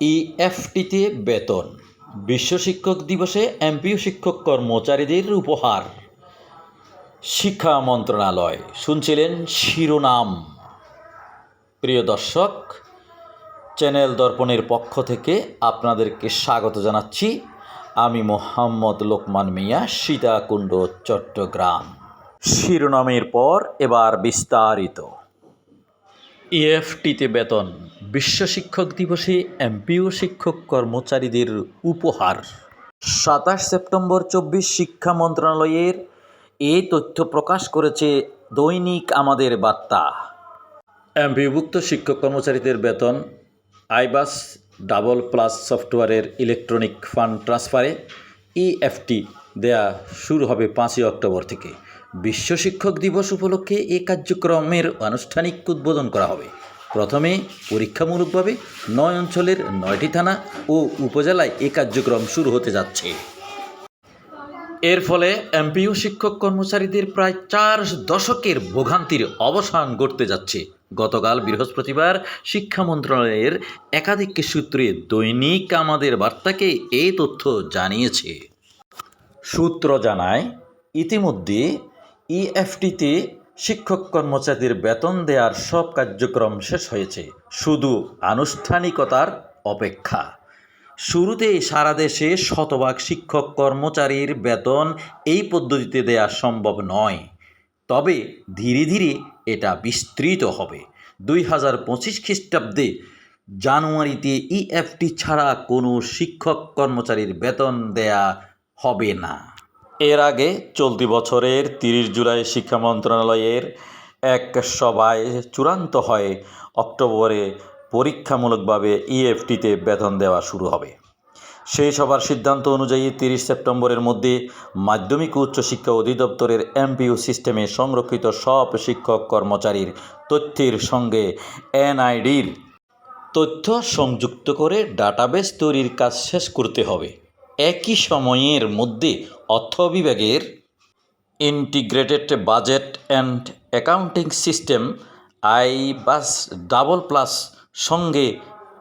ইএফটিতে বেতন, বিশ্ব শিক্ষক দিবসে এমপিও শিক্ষক কর্মচারীদের উপহার। শিক্ষা মন্ত্রণালয়, শুনছিলেন শিরোনাম। প্রিয় দর্শক, চ্যানেল দর্পণের পক্ষ থেকে আপনাদেরকে স্বাগত জানাচ্ছি। আমি মোহাম্মদ লোকমান মিয়া, সীতাকুণ্ড, চট্টগ্রাম। শিরোনামের পর এবার বিস্তারিত। ইএফটিতে বেতন বিশ্ব শিক্ষক দিবসে এমপিও শিক্ষক কর্মচারীদের উপহার। সাতাশ সেপ্টেম্বর চব্বিশ শিক্ষা মন্ত্রণালয়ের এ তথ্য প্রকাশ করেছে দৈনিক আমাদের বার্তা। এমপিভুক্ত শিক্ষক কর্মচারীদের বেতন, আইবাস ডাবল প্লাস সফটওয়্যারের ইলেকট্রনিক ফান্ড ট্রান্সফারে ইএফটি দেয়া শুরু হবে পাঁচই অক্টোবর থেকে। বিশ্ব শিক্ষক দিবস উপলক্ষে এ কার্যক্রমের আনুষ্ঠানিক উদ্বোধন করা হবে। প্রথমে পরীক্ষামূলকভাবে নয় অঞ্চলের নয়টি থানা ও উপজেলায় এ কার্যক্রম শুরু হতে যাচ্ছে। এর ফলে এমপিও শিক্ষক কর্মচারীদের প্রায় চার দশকের ভোগান্তির অবসান ঘটতে যাচ্ছে। গতকাল বৃহস্পতিবার শিক্ষা মন্ত্রণালয়ের একাধিক সূত্রে দৈনিক আমাদের বার্তাকে এই তথ্য জানিয়েছে। সূত্র জানায়, ইতিমধ্যে ইএফটিতে শিক্ষক কর্মচারীদের বেতন দেওয়ার সব কার্যক্রম শেষ হয়েছে। শুধু আনুষ্ঠানিকতার অপেক্ষা। শুরুতে সারা দেশে শতভাগ শিক্ষক কর্মচারীর বেতন এই পদ্ধতিতে দেওয়া সম্ভব নয়। তবে ধীরে ধীরে এটা বিস্তৃত হবে। দুই হাজার পঁচিশ খ্রিস্টাব্দে জানুয়ারিতে ইএফটি ছাড়া কোনো শিক্ষক কর্মচারীর বেতন দেয়া হবে না। এর আগে চলতি বছরের তিরিশ জুলাই শিক্ষা মন্ত্রণালয়ের এক সভায় চূড়ান্ত হয় অক্টোবরে পরীক্ষামূলকভাবে ইএফটিতে বেতন দেওয়া শুরু হবে। সেই সভার সিদ্ধান্ত অনুযায়ী তিরিশ সেপ্টেম্বরের মধ্যে মাধ্যমিক উচ্চশিক্ষা অধিদপ্তরের এমপিইউ সিস্টেমে সংরক্ষিত সব শিক্ষক কর্মচারীর তথ্যের সঙ্গে এনআইডির তথ্য সংযুক্ত করে ডাটাবেস তৈরির কাজ শেষ করতে হবে। একই সময়ের মধ্যে অর্থ বিভাগের integrated budget and accounting system iBAS double plus সঙ্গে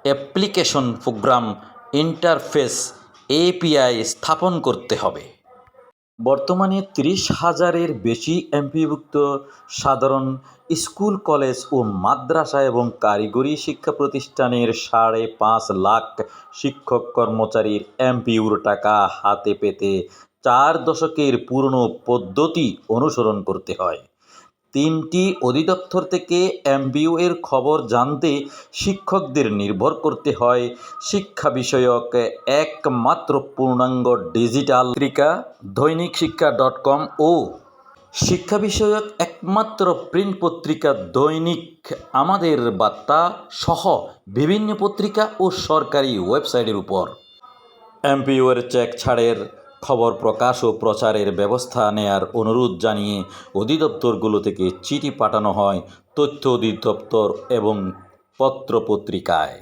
অ্যাপ্লিকেশন প্রোগ্রাম ইন্টারফেস এপিআই স্থাপন করতে হবে। বর্তমানে ত্রিশ হাজারের বেশি এমপিভুক্ত সাধারণ স্কুল, কলেজ ও মাদ্রাসা এবং কারিগরি শিক্ষা প্রতিষ্ঠানের সাড়ে পাঁচ লাখ শিক্ষক কর্মচারীর এমপিউর টাকা হাতে পেতে চার দশকের পুরনো পদ্ধতি অনুসরণ করতে হয়। তিনটি অধিদপ্তর থেকে এমবিউ এর খবর জানতে শিক্ষকদের নির্ভর করতে হয়। শিক্ষা বিষয়ক একমাত্র পূর্ণাঙ্গ ডিজিটাল পত্রিকা দৈনিক শিক্ষা ডট কম ও শিক্ষা বিষয়ক একমাত্র প্রিন্ট পত্রিকা দৈনিক আমাদের বার্তা সহ বিভিন্ন পত্রিকা ও সরকারি ওয়েবসাইটের উপর। এমপিওর চেক ছাড়ের খবর প্রকাশ ও প্রচারের ব্যবস্থা নেয়ার অনুরোধ জানিয়ে অধিদপ্তরগুলো থেকে চিঠি পাঠানো হয় তথ্য অধিদপ্তর এবং পত্রপত্রিকায়